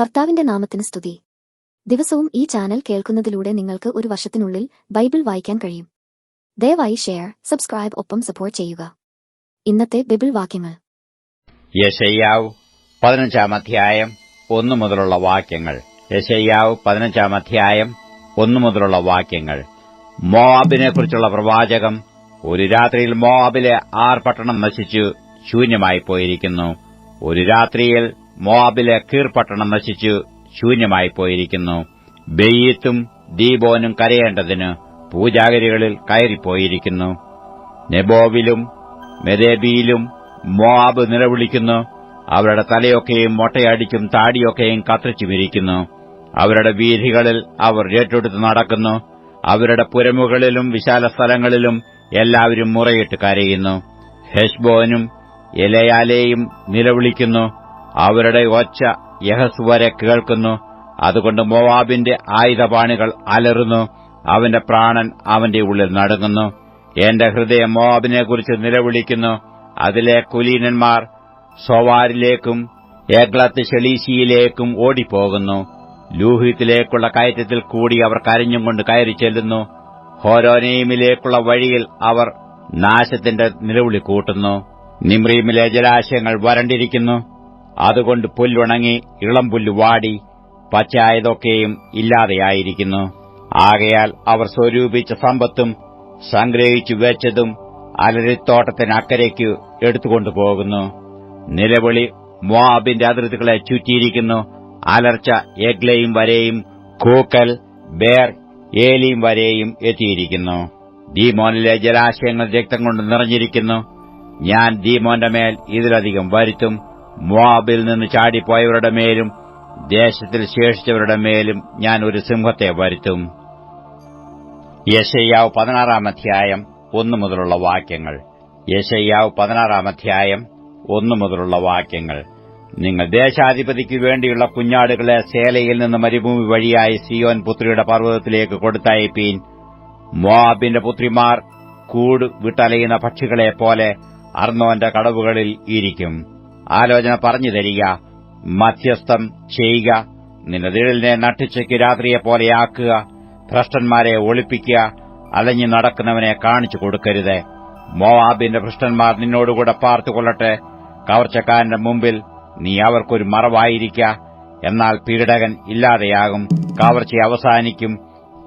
കർത്താവിന്റെ നാമത്തിന് സ്തുതി. ദിവസവും ഈ ചാനൽ കേൾക്കുന്നതിലൂടെ നിങ്ങൾക്ക് ഒരു വർഷത്തിനുള്ളിൽ ബൈബിൾ വായിക്കാൻ കഴിയും. ദയവായി ഷെയർ സബ്സ്ക്രൈബ് ഒപ്പം സപ്പോർട്ട് ചെയ്യുക. ഇന്നത്തെ ബൈബിൾ വാക്യങ്ങൾ. യശയ്യാവ് പതിനഞ്ചാം അധ്യായം ഒന്നു മുതലുള്ള വാക്യങ്ങൾ. യശയ്യാവ് പതിനഞ്ചാം അധ്യായം ഒന്നു മുതലുള്ള വാക്യങ്ങൾ. മോവാബിനെക്കുറിച്ചുള്ള പ്രവാചകം ഒരു രാത്രിയിൽ മോവാബിലെ ആർ പട്ടണം നശിച്ചു ശൂന്യമായി പോയിരിക്കുന്നു. ഒരു രാത്രിയിൽ മോവാബിലെ കീർപട്ടണം നശിച്ചു ശൂന്യമായി പോയിരിക്കുന്നു. ബെയ്യത്തും ദീബോനും കരയേണ്ടതിന് പൂജാഗിരികളിൽ കയറിപ്പോയിരിക്കുന്നു. നെബോവിലും മെദേബിയിലും മോവാബ് നിലവിളിക്കുന്നു. അവരുടെ തലയൊക്കെയും മൊട്ടയടിച്ചും താടിയൊക്കെയും കത്തിച്ചുമിരിക്കുന്നു അവരുടെ വീഥികളിൽ അവർ ഏറ്റെടുത്ത് നടക്കുന്നു. അവരുടെ പുരമുകളിലും വിശാല സ്ഥലങ്ങളിലും എല്ലാവരും മുറയിട്ട് കരയുന്നു. ഹെഷ്ബോനും എലയാലെയും നിലവിളിക്കുന്നു. അവരുടെ ഒച്ച യഹസ് വരെ കേൾക്കുന്നു. അതുകൊണ്ട് മോവാബിന്റെ ആയുധപാണികൾ അലറുന്നു. അവന്റെ പ്രാണൻ അവന്റെ ഉള്ളിൽ നടങ്ങുന്നു. എന്റെ ഹൃദയം മോവാബിനെക്കുറിച്ച് നിലവിളിക്കുന്നു. അതിലെ കുലീനന്മാർ സോവാരിലേക്കും ഏഗ്ലത്ത് ഷെളീശിയിലേക്കും ഓടിപ്പോകുന്നു. ലൂഹിത്തിലേക്കുള്ള കയറ്റത്തിൽ കൂടി അവർ കരഞ്ഞും കൊണ്ട് കയറി ചെല്ലുന്നു. ഹോരോനീമിലേക്കുള്ള വഴിയിൽ അവർ നാശത്തിന്റെ നിലവിളി കൂട്ടുന്നു. നിമ്രീമിലെ ജലാശയങ്ങൾ വരണ്ടിരിക്കുന്നു. അതുകൊണ്ട് പുല്ലുണങ്ങി ഇളം പുല്ല് വാടി പച്ചയായതൊക്കെയും ഇല്ലാതെയായിരിക്കുന്നു ആകയാൽ അവർ സ്വരൂപിച്ച സമ്പത്തും സംഗ്രഹിച്ചു വെച്ചതും അലരിത്തോട്ടത്തിനക്കരയ്ക്ക് എടുത്തുകൊണ്ടുപോകുന്നു നിലവിളി മോബിന്റെ അതിർത്തികളെ ചുറ്റിയിരിക്കുന്നു. അലർച്ച എഗ്ലയും വരെയും കൂക്കൽ ബേർ ഏലിയും വരെയും എത്തിയിരിക്കുന്നു. ദീമോനിലെ ജലാശയങ്ങൾ രക്തം കൊണ്ട് നിറഞ്ഞിരിക്കുന്നു. ഞാൻ ദീമോന്റെ മേൽ ഇതിലധികം വരുത്തും. മോാബിൽ നിന്ന് ചാടിപ്പോയവരുടെ മേലും ദേശത്തിൽ ശേഷിച്ചവരുടെ മേലും ഞാൻ ഒരു സിംഹത്തെ വരുത്തും. യശയ്യാവ് പതിനാറാം അധ്യായം ഒന്നു മുതലുള്ള വാക്യങ്ങൾ. യശയ്യാവ് പതിനാറാം അധ്യായം ഒന്നു മുതലുള്ള വാക്യങ്ങൾ. നിങ്ങൾ ദേശാധിപതിക്ക് വേണ്ടിയുള്ള കുഞ്ഞാടുകളെ സേലയിൽ നിന്ന് മരുഭൂമി വഴിയായി സിയോൻ പുത്രിയുടെ പർവതത്തിലേക്ക് കൊടുത്തയപ്പീൻ. മോബിന്റെ പുത്രിമാർ കൂട് വിട്ടലയുന്ന പക്ഷികളെ പോലെ അർണോന്റെ കടവുകളിൽ ഇരിക്കും. ആലോചന പറഞ്ഞു തരിക മധ്യസ്ഥം ചെയ്യുക നിന്റെ നിഴലിനെ രാത്രിയെ പോലെയാക്കുക ഭ്രഷ്ടന്മാരെ ഒളിപ്പിക്കുക അലഞ്ഞു നടക്കുന്നവനെ കാണിച്ചു കൊടുക്കരുത്. മോവാബിന്റെ ഭ്രഷ്ടന്മാർ നിന്നോടുകൂടെ പാർത്തുകൊള്ളട്ടെ കവർച്ചക്കാരന്റെ മുമ്പിൽ നീ അവർക്കൊരു മറവായിരിക്ക. എന്നാൽ പീഡകൻ ഇല്ലാതെയാകും. കവർച്ച അവസാനിക്കും.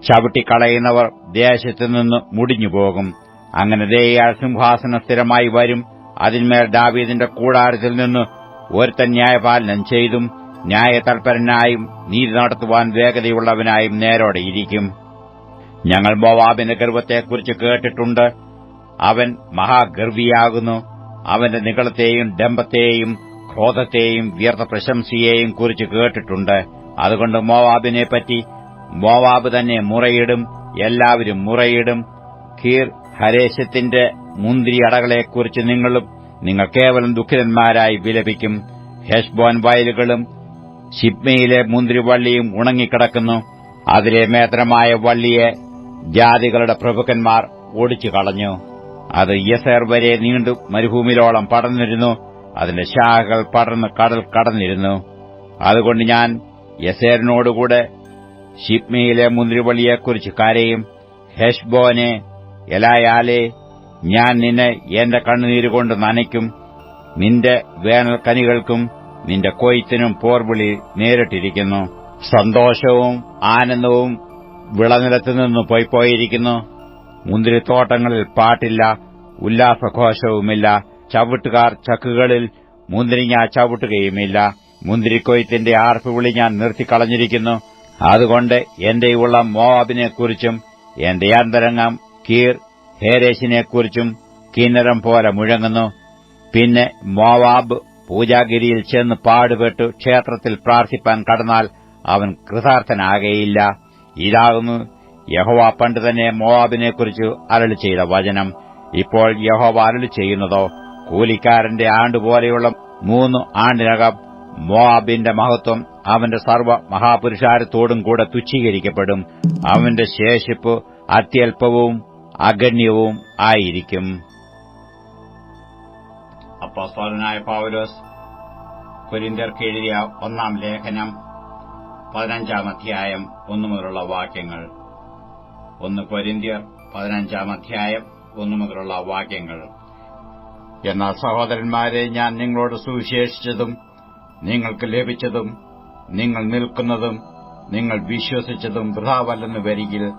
ചവിട്ടിക്കളയുന്നവർ ദേശത്തുനിന്ന് മുടിഞ്ഞുപോകും. അങ്ങനെ ദേയാൽ സിംഹാസനം സ്ഥിരമായി വരും. അതിന്മേൽ ദാവീദിന്റെ കൂടാരത്തിൽ നിന്ന് ഒരുത്തൻ ന്യായപാലനം ചെയ്തും ന്യായതൽപരനായും നീതി നടത്തുവാൻ വേഗതയുള്ളവനായും നേരോടെ ഇരിക്കും. ഞങ്ങൾ മോവാബിന്റെ ഗർവത്തെക്കുറിച്ച് കേട്ടിട്ടുണ്ട്. അവൻ മഹാഗർവിയാകുന്നു. അവന്റെ നികളത്തെയും ഡംബത്തെയും ക്രോധത്തെയും വ്യർത്ഥ പ്രശംസയെയും കുറിച്ച് കേട്ടിട്ടുണ്ട്. അതുകൊണ്ട് മോവാബിനെപ്പറ്റി മോവാബ് തന്നെ മുറയിടും. എല്ലാവരും മുറയിടും. ഖീർ ഹരേശത്തിന്റെ മുന്തിരി അടകളെക്കുറിച്ച് നിങ്ങളും നിങ്ങൾ കേവലം ദുഃഖിതന്മാരായി വിലപിക്കും. ഹെഷ്ബോൻ വയലുകളും ഷിപ്മയിലെ മുന്തിരിവള്ളിയും ഉണങ്ങിക്കിടക്കുന്നു. അതിലെ മേത്രമായ വള്ളിയെ ജാതികളുടെ പ്രഭുക്കന്മാർ ഓടിച്ചു കളഞ്ഞു അത് യസേർ വരെ നീണ്ടു മരുഭൂമിയിലോളം പടർന്നിരുന്നു. അതിന്റെ ശാഖകൾ പടർന്ന് കടൽ കടന്നിരുന്നു. അതുകൊണ്ട് ഞാൻ യസേറിനോടുകൂടെ ഷിപ്മയിലെ മുന്തിരിവള്ളിയെക്കുറിച്ച് കരയും. ഹെഷ്ബോനെ എലായാലെ ഞാൻ നിന്നെ എന്റെ കണ്ണുനീരുകൊണ്ട് നനയ്ക്കും. നിന്റെ വേനൽ കനികൾക്കും നിന്റെ കൊയ്ത്തിനും പോർവിളി നേരിട്ടിരിക്കുന്നു. സന്തോഷവും ആനന്ദവും വിളനിലത്തുനിന്ന് പോയിപ്പോയിരിക്കുന്നു മുന്തിരിത്തോട്ടങ്ങളിൽ പാട്ടില്ല ഉല്ലാസഘോഷവുമില്ല. ചവിട്ടുകാർ ചക്കുകളിൽ മുന്തിരിങ്ങ ചവിട്ടുകയുമില്ല. മുന്തിരിക്കൊയ്ത്തിന്റെ ആർപ്പുവിളി ഞാൻ നിർത്തിക്കളഞ്ഞിരിക്കുന്നു. അതുകൊണ്ട് എന്റെ ഉള്ള മോവാബിനെക്കുറിച്ചും എന്റെ അന്തരംഗം കീർ ഹേരേശിനെക്കുറിച്ചും കിന്നരം പോലെ മുഴങ്ങുന്നു. പിന്നെ മോവാബ് പൂജാഗിരിയിൽ ചെന്ന് പാടുപെട്ടു ക്ഷേത്രത്തിൽ പ്രാർത്ഥിപ്പാൻ കടന്നാൽ അവൻ കൃതാർത്ഥനാകയില്ല. ഇതാകുന്നു യഹോവ പണ്ട് തന്നെ മോവാബിനെക്കുറിച്ച് അരളി ചെയ്ത വചനം. ഇപ്പോൾ യഹോവ അരളി ചെയ്യുന്നതോ കൂലിക്കാരന്റെ ആണ്ടുപോലെയുള്ള മൂന്ന് ആണ്ടിനകം മോവാബിന്റെ മഹത്വം അവന്റെ സർവ മഹാപുരുഷാരത്തോടും കൂടെ തുച്ഛീകരിക്കപ്പെടും. അവന്റെ ശേഷിപ്പ് അത്യല്പവും അഗണ്യവും ആയിരിക്കും. അപ്പോസ്തോലനായ പൗലോസ് കുരിന്തർക്ക് എഴുതിയ ഒന്നാം ലേഖനം പതിനഞ്ചാം അധ്യായം ഒന്നു മുതലുള്ള വാക്യങ്ങൾ. ഒന്ന് കൊരിന്തിയർ പതിനഞ്ചാം അധ്യായം ഒന്നു മുതലുള്ള വാക്യങ്ങൾ. എന്നാൽ സഹോദരന്മാരെ ഞാൻ നിങ്ങളോട് സുവിശേഷിച്ചതും നിങ്ങൾക്ക് ലഭിച്ചതും നിങ്ങൾ നിൽക്കുന്നതും നിങ്ങൾ വിശ്വസിച്ചതും വൃഥാവല്ലെന്ന് വരികിൽ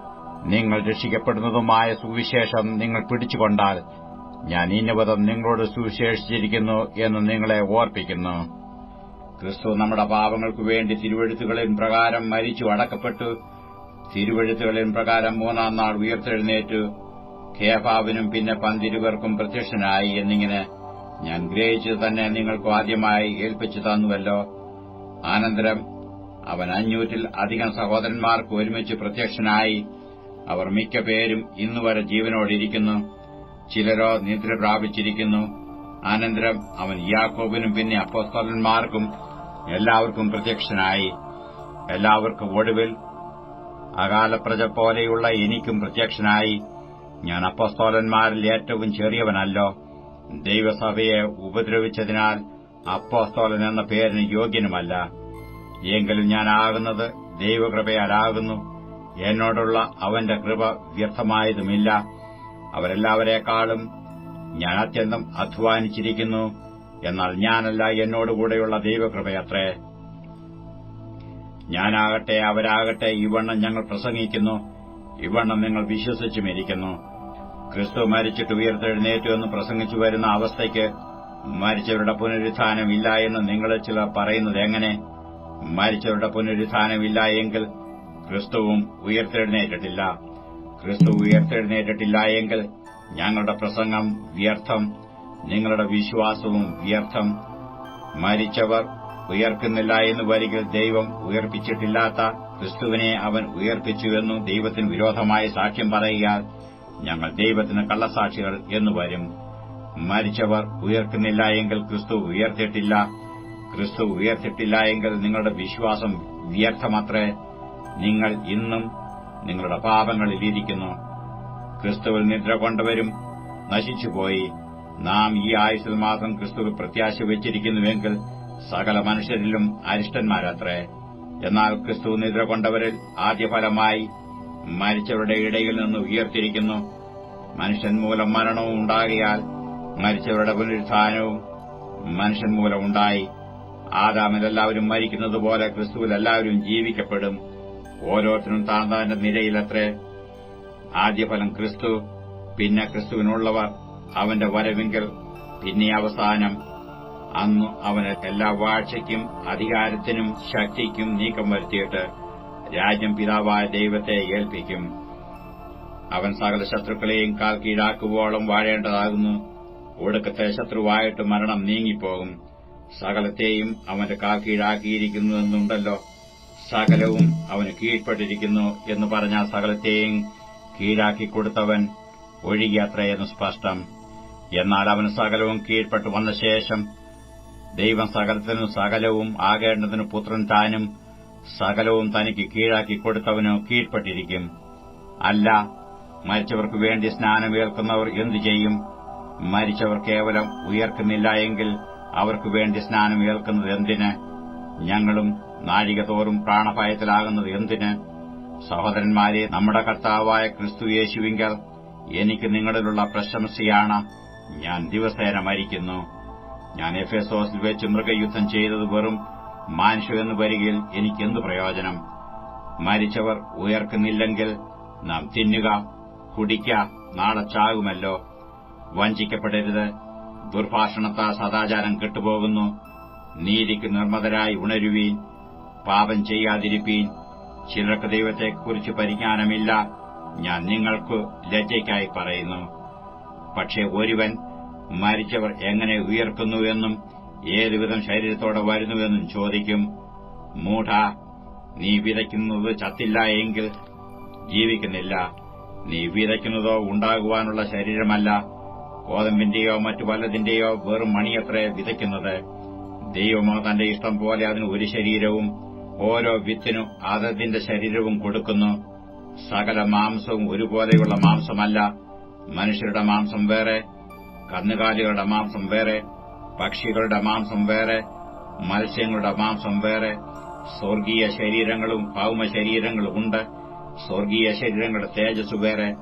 നിങ്ങൾ രക്ഷിക്കപ്പെടുന്നതുമായ സുവിശേഷം നിങ്ങൾ പിടിച്ചുകൊണ്ടാൽ ഞാൻ ഇന്നവതം നിങ്ങളോട് സുവിശേഷിച്ചിരിക്കുന്നു എന്ന് നിങ്ങളെ ഓർപ്പിക്കുന്നു. ക്രിസ്തു നമ്മുടെ പാപങ്ങൾക്കു വേണ്ടി തിരുവഴുത്തുകളിൻ പ്രകാരം മരിച്ചു അടക്കപ്പെട്ടു. തിരുവഴുത്തുകളിൻ പ്രകാരം മൂന്നാം നാൾ ഉയർത്തെഴുന്നേറ്റു. ഖേഫാവിനും പിന്നെ പന്തിരുവർക്കും പ്രത്യക്ഷനായി എന്നിങ്ങനെ ഞാൻ ഗ്രഹിച്ചത് തന്നെ നിങ്ങൾക്ക് ആദ്യമായി ഏൽപ്പിച്ചു തന്നുവല്ലോ. അനന്തരം അവൻ അഞ്ഞൂറ്റിൽ അധികം സഹോദരന്മാർക്ക് ഒരുമിച്ച് പ്രത്യക്ഷനായി അവർ മിക്ക പേരും ഇന്നുവരെ ജീവനോടിരിക്കുന്നു. ചിലരോ നിദ്ര പ്രാപിച്ചിരിക്കുന്നു. അനന്തരം അവൻ യാക്കോബിനും പിന്നെ അപ്പോസ്തലന്മാർക്കും എല്ലാവർക്കും പ്രത്യക്ഷനായി. എല്ലാവർക്കും ഒടുവിൽ അകാലപ്രജ പോലെയുള്ള എനിക്കും പ്രത്യക്ഷനായി. ഞാൻ അപ്പോസ്തോലന്മാരിൽ ഏറ്റവും ചെറിയവനല്ലോ. ദൈവസഭയെ ഉപദ്രവിച്ചതിനാൽ അപ്പോസ്തോലൻ എന്ന പേരിന് യോഗ്യനുമല്ല. എങ്കിലും ഞാനാകുന്നത് ദൈവകൃപയാലാകുന്നു എന്നോടുള്ള അവന്റെ കൃപ വ്യർത്ഥമായതുമില്ല. അവരെല്ലാവരെക്കാളും ഞാൻ അത്യന്തം അധ്വാനിച്ചിരിക്കുന്നു. എന്നാൽ ഞാനല്ല എന്നോടുകൂടെയുള്ള ദൈവകൃപയത്രേ. ഞാനാകട്ടെ അവരാകട്ടെ ഇവണ്ണം ഞങ്ങൾ പ്രസംഗിക്കുന്നു. ഇവണ്ണം നിങ്ങൾ വിശ്വസിച്ചുമിരിക്കുന്നു ക്രിസ്തു മരിച്ചിട്ട് ഉയർത്തെഴുന്നേറ്റു എന്ന് പ്രസംഗിച്ചു വരുന്ന അവസ്ഥയ്ക്ക് മരിച്ചവരുടെ പുനരുത്ഥാനമില്ല എന്ന് നിങ്ങളിൽ ചിലർ പറയുന്നത് എങ്ങനെ? മരിച്ചവരുടെ പുനരുത്ഥാനമില്ല എങ്കിൽ ക്രിസ്തുവും ഉയർത്തെഴുന്നേറ്റിട്ടില്ല. ക്രിസ്തു ഉയർത്തെഴുന്നേറ്റിട്ടില്ല എങ്കിൽ ഞങ്ങളുടെ പ്രസംഗം വ്യർത്ഥം നിങ്ങളുടെ വിശ്വാസവും വ്യർത്ഥം. മരിച്ചവർ ഉയർക്കുന്നില്ല എന്ന് വരികിൽ ദൈവം ഉയർപ്പിച്ചിട്ടില്ലാത്ത ക്രിസ്തുവിനെ അവൻ ഉയർപ്പിച്ചുവെന്നും ദൈവത്തിന് വിരോധമായി സാക്ഷ്യം പറയുകയാൽ ഞങ്ങൾ ദൈവത്തിന് കള്ളസാക്ഷികൾ എന്നു വരും. മരിച്ചവർ ഉയർക്കുന്നില്ല എങ്കിൽ ക്രിസ്തു ഉയർത്തിട്ടില്ല. ക്രിസ്തു ഉയർത്തിട്ടില്ല എങ്കിൽ നിങ്ങളുടെ വിശ്വാസം വ്യർത്ഥമത്രേ. നിങ്ങൾ ഇന്നും നിങ്ങളുടെ പാപങ്ങളിൽ ഇരിക്കുന്നു. ക്രിസ്തുവിൽ നിദ്ര കൊണ്ടുവരും. നശിച്ചുപോയി. നാം ഈ ആയുസിൽ മാത്രം ക്രിസ്തുവിൽ പ്രത്യാശ വെച്ചിരിക്കുന്നുവെങ്കിൽ സകല മനുഷ്യരിലും അരിഷ്ടന്മാരത്രേ. എന്നാൽ ക്രിസ്തു നിദ്ര കൊണ്ടവരിൽ ആദ്യഫലമായി മരിച്ചവരുടെ ഇടയിൽ നിന്ന് ഉയർത്തിരിക്കുന്നു. മനുഷ്യൻ മൂലം മരണവും ഉണ്ടാകിയാൽ മരിച്ചവരുടെ പുനരുത്ഥാനവും മനുഷ്യൻ മൂലം ഉണ്ടായി. ആദാമിൽ എല്ലാവരും മരിക്കുന്നതുപോലെ ക്രിസ്തുവിൽ എല്ലാവരും ജീവിക്കപ്പെടും. ഓരോരുത്തരും താന്താന്റെ താന്റെ നിരയിലത്രേ. ആദ്യഫലം ക്രിസ്തു പിന്നെ ക്രിസ്തുവിനുള്ളവർ അവന്റെ വരവിങ്കൽ പിന്നെ അവസാനം അന്നു അവന് എല്ലാ വാഴ്ചയ്ക്കും അധികാരത്തിനും ശക്തിക്കും നീക്കം വരുത്തിയിട്ട് രാജ്യം പിതാവായ ദൈവത്തെ ഏൽപ്പിക്കും. അവൻ സകല ശത്രുക്കളെയും കാൽ കീഴാക്കുവോളം വാഴേണ്ടതാകുന്നു. ഒടുക്കത്തെ ശത്രുവായിട്ട് മരണം നീങ്ങിപ്പോകും. സകലത്തെയും അവന്റെ കാൽ കീഴാക്കിയിരിക്കുന്നുവെന്നുണ്ടല്ലോ. സകലവും അവന് കീഴ്പ്പെട്ടിരിക്കുന്നു എന്ന് പറഞ്ഞ സകലത്തെയും കീഴാക്കി കൊടുത്തവൻ ഒഴികെയത്രയെന്ന് സ്പഷ്ടം. എന്നാൽ അവന് സകലവും കീഴ്പ്പെട്ടു വന്ന ശേഷം ദൈവം സകലത്തിനും സകലവും ആകേണ്ടതിന് പുത്രൻ താനും സകലവും തനിക്ക് കീഴാക്കി കൊടുത്തവനോ കീഴ്പ്പെട്ടിരിക്കും. അല്ല മരിച്ചവർക്ക് വേണ്ടി സ്നാനമേൽക്കുന്നവർ എന്തു ചെയ്യും? മരിച്ചവർ കേവലം ഉയർക്കുന്നില്ല എങ്കിൽ അവർക്ക് വേണ്ടി സ്നാനം ഏൽക്കുന്നത് എന്തിന്? ഞങ്ങളും നാഴിക തോറും പ്രാണഭയത്തിലാകുന്നത് എന്തിന്? സഹോദരന്മാരെ നമ്മുടെ കർത്താവായ ക്രിസ്തു യേശുവിങ്കർ എനിക്ക് നിങ്ങളിലുള്ള പ്രശംസയാണ്. ഞാൻ ദിവസേന മരിക്കുന്നു. ഞാൻ എഫേസോസിൽ വെച്ച് മൃഗയുദ്ധം ചെയ്തത് വെറും മാനുഷ്യമെന്ന് വരികയിൽ എനിക്കെന്ത് പ്രയോജനം? മരിച്ചവർ ഉയർക്കുന്നില്ലെങ്കിൽ നാം തിന്നുക കുടിക്ക നാളെ ചാകുമല്ലോ. വഞ്ചിക്കപ്പെടരുത്. ദുർഭാഷണത്താൽ സദാചാരം കെട്ടുപോകുന്നു. നീതിക്ക് നിർമ്മതരായി ഉണരുവീൻ. പാപം ചെയ്യാതിരിപ്പീൻ. ചിലർക്ക് ദൈവത്തെക്കുറിച്ച് പരിജ്ഞാനമില്ല. ഞാൻ നിങ്ങൾക്ക് ലജ്ജയ്ക്കായി പറയുന്നു. പക്ഷേ ഒരുവൻ മരിച്ചവർ എങ്ങനെ ഉയർക്കുന്നുവെന്നും ഏതുവിധം ശരീരത്തോടെ വരുന്നുവെന്നും ചോദിക്കും. മൂഢ നീ വിതയ്ക്കുന്നത് ചത്തില്ല എങ്കിൽ ജീവിക്കുന്നില്ല. നീ വിതയ്ക്കുന്നതോ ഉണ്ടാകുവാനുള്ള ശരീരമല്ല. കോതമ്പിന്റെയോ മറ്റു പലതിന്റെയോ വെറും മണിയത്രേ വിതയ്ക്കുന്നത്. ദൈവമോ തന്റെ ഇഷ്ടം പോലെ അതിന് ഒരു ശരീരവും ഓരോ വിത്തിനും അതതിന്റെ ശരീരവും കൊടുക്കുന്നു. സകല മാംസവും ഒരുപോലെയുള്ള മാംസമല്ല. മനുഷ്യരുടെ മാംസം വേറെ കന്നുകാലികളുടെ മാംസം വേറെ പക്ഷികളുടെ മാംസം വേറെ മത്സ്യങ്ങളുടെ മാംസം വേറെ. സ്വർഗീയ ശരീരങ്ങളും ഭൗമ ശരീരങ്ങളും ഉണ്ട്. സ്വർഗീയ ശരീരങ്ങളുടെ തേജസ് വേറെ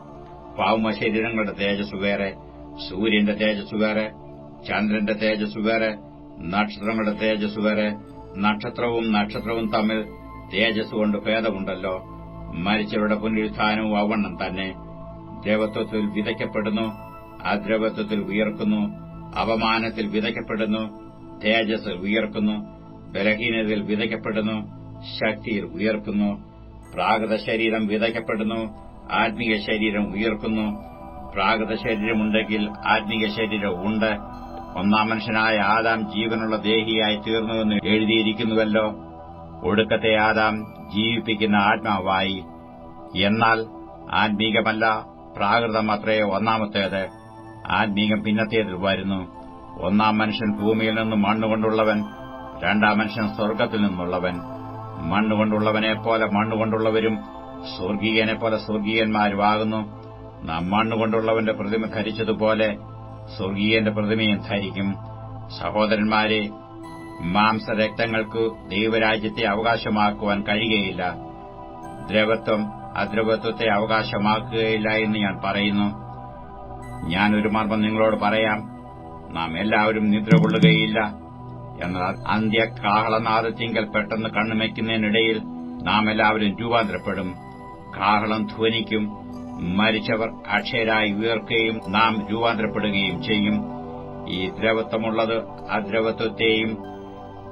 ഭൗമ ശരീരങ്ങളുടെ തേജസ് വേറെ സൂര്യന്റെ തേജസ് വേറെ ചന്ദ്രന്റെ തേജസ് വേറെ നക്ഷത്രങ്ങളുടെ തേജസ് വേറെ നക്ഷത്രവും നക്ഷത്രവും തമ്മിൽ തേജസ് കൊണ്ട് ഭേദമുണ്ടല്ലോ. മരിച്ചവരുടെ പുനരുത്ഥാനവും അവണ്ണം തന്നെ. ദ്രവത്വത്തിൽ വിതയ്ക്കപ്പെടുന്നു അദ്രവത്വത്തിൽ ഉയർക്കുന്നു അപമാനത്തിൽ വിതയ്ക്കപ്പെടുന്നു തേജസ് ഉയർക്കുന്നു ബലഹീനതയിൽ വിതയ്ക്കപ്പെടുന്നു ശക്തിയിൽ ഉയർക്കുന്നു പ്രാകൃത ശരീരം വിതയ്ക്കപ്പെടുന്നു ആത്മീയ ശരീരം ഉയർക്കുന്നു. പ്രാകൃത ശരീരമുണ്ടെങ്കിൽ ആത്മീയ ശരീരം ഉണ്ട് ഒന്നാം മനുഷ്യനായ ആദാം ജീവനുള്ള ദേഹിയായി തീർന്നുവെന്ന് എഴുതിയിരിക്കുന്നുവല്ലോ. ഒടുക്കത്തെ ആദാം ജീവിപ്പിക്കുന്ന ആത്മാവായി. എന്നാൽ ആത്മീകമല്ല പ്രാകൃതമത്രേ ഒന്നാമത്തേത്. ആത്മീകം പിന്നത്തേതിൽ വരുന്നു. ഒന്നാം മനുഷ്യൻ ഭൂമിയിൽ നിന്ന് മണ്ണുകൊണ്ടുള്ളവൻ രണ്ടാം മനുഷ്യൻ സ്വർഗത്തിൽ നിന്നുള്ളവൻ. മണ്ണുകൊണ്ടുള്ളവനെ പോലെ മണ്ണുകൊണ്ടുള്ളവരും സ്വർഗീയനെ പോലെ സ്വർഗീയന്മാരുമാകുന്നു. നാം മണ്ണുകൊണ്ടുള്ളവന്റെ പ്രതിമ ധരിച്ചതുപോലെ സ്വർഗീയന്റെ പ്രതിമയും ധരിക്കും സഹോദരന്മാരെ മാംസരക്തങ്ങൾക്ക് ദൈവരാജ്യത്തെ അവകാശമാക്കുവാൻ കഴിയുകയില്ല. ദ്രവത്വം അദ്രവത്വത്തെ അവകാശമാക്കുകയില്ല എന്ന് ഞാൻ പറയുന്നു. ഞാൻ ഒരു മർമ്മം നിങ്ങളോട് പറയാം. നാം എല്ലാവരും നിദ്ര കൊള്ളുകയില്ല. എന്നാൽ അന്ത്യകാഹളനാദത്തിങ്കൽ പെട്ടെന്ന് കണ്ണുമയ്ക്കുന്നതിനിടയിൽ നാം എല്ലാവരും രൂപാന്തരപ്പെടും. കാഹളം ധ്വനിക്കും. മരിച്ചവർ അക്ഷയരായി ഉയർക്കുകയും നാം രൂപാന്തരപ്പെടുകയും ചെയ്യും. ഈ ദ്രവത്വമുള്ളത് അദ്രവത്വത്തെയും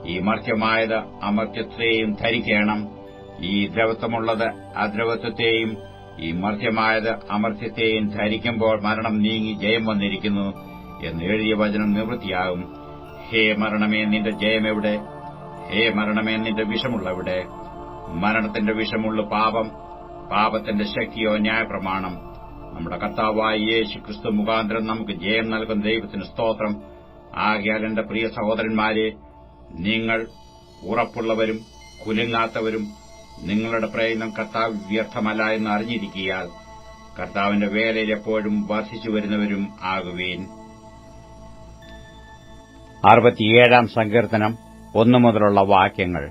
ഈ മർത്യമായത് അമർത്യത്വത്തെയും ധരിക്കണം. ഈ ദ്രവത്വമുള്ളത് അദ്രവത്വത്തെയും ഈ മർത്യമായത് അമർത്യത്തെയും ധരിക്കുമ്പോൾ മരണം നീങ്ങി ജയം വന്നിരിക്കുന്നു എന്ന് എഴുതിയ വചനം നിവൃത്തിയാകും. ഹേ മരണമേ നിന്റെ ജയമെവിടെ ഹേ മരണമേ നിന്റെ വിഷമുള്ളവിടെ? മരണത്തിന്റെ വിഷമുള്ള പാപം പാപത്തിന്റെ ശക്തിയോ ന്യായപ്രമാണം. നമ്മുടെ കർത്താവായ യേശു ക്രിസ്തു മുഖാന്തരം നമുക്ക് ജയം നൽകുന്ന ദൈവത്തിന് സ്തോത്രം. ആകയാൽ എന്റെ പ്രിയ സഹോദരന്മാരെ നിങ്ങൾ ഉറപ്പുള്ളവരും കുലുങ്ങാത്തവരും നിങ്ങളുടെ പ്രയത്നം കർത്താവ് വ്യർത്ഥമല്ല എന്ന് അറിഞ്ഞിരിക്കിയാൽ കർത്താവിന്റെ വേലയിൽ എപ്പോഴും വർദ്ധിച്ചു വരുന്നവരും ആകുവേൻ. അറുപത്തിയേഴാം സങ്കീർത്തനം ഒന്നു മുതലുള്ള വാക്യങ്ങൾ.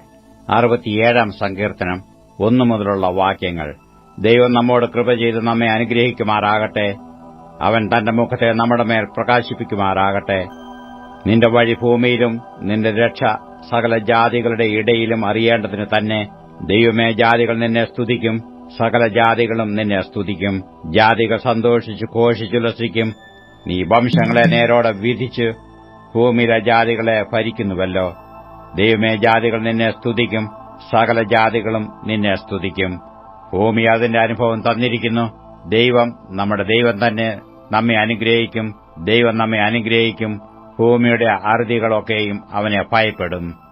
അറുപത്തിയേഴാം സങ്കീർത്തനം ഒന്നു മുതലുള്ള വാക്യങ്ങൾ. ദൈവം നമ്മോട് കൃപ ചെയ്ത് നമ്മെ അനുഗ്രഹിക്കുമാറാകട്ടെ. അവൻ തന്റെ മുഖത്തെ നമ്മുടെ മേൽ പ്രകാശിപ്പിക്കുമാറാകട്ടെ. നിന്റെ വഴി ഭൂമിയിലും നിന്റെ രക്ഷ സകല ജാതികളുടെ ഇടയിലും അറിയേണ്ടതിന് തന്നെ ദൈവമേ ജാതികൾ നിന്നെ സ്തുതിക്കും സകല ജാതികളും നിന്നെ സ്തുതിക്കും. ജാതികൾ സന്തോഷിച്ച് ഘോഷിച്ചുല്ലസിക്കും നീ വംശങ്ങളെ നേരോടെ വിധിച്ച് ഭൂമിയിലെ ജാതികളെ ഭരിക്കുന്നുവല്ലോ. ദൈവമേ ജാതികൾ നിന്നെ സ്തുതിക്കും സകല ജാതികളും നിന്നെ സ്തുതിക്കും. ഭൂമി അതിന്റെ അനുഭവം തന്നിരിക്കുന്നു. ദൈവം നമ്മുടെ ദൈവം തന്നെ നമ്മെ അനുഗ്രഹിക്കും. ദൈവം നമ്മെ അനുഗ്രഹിക്കും. ഭൂമിയുടെ അറുതികളൊക്കെയും അവനെ ഭയപ്പെടും.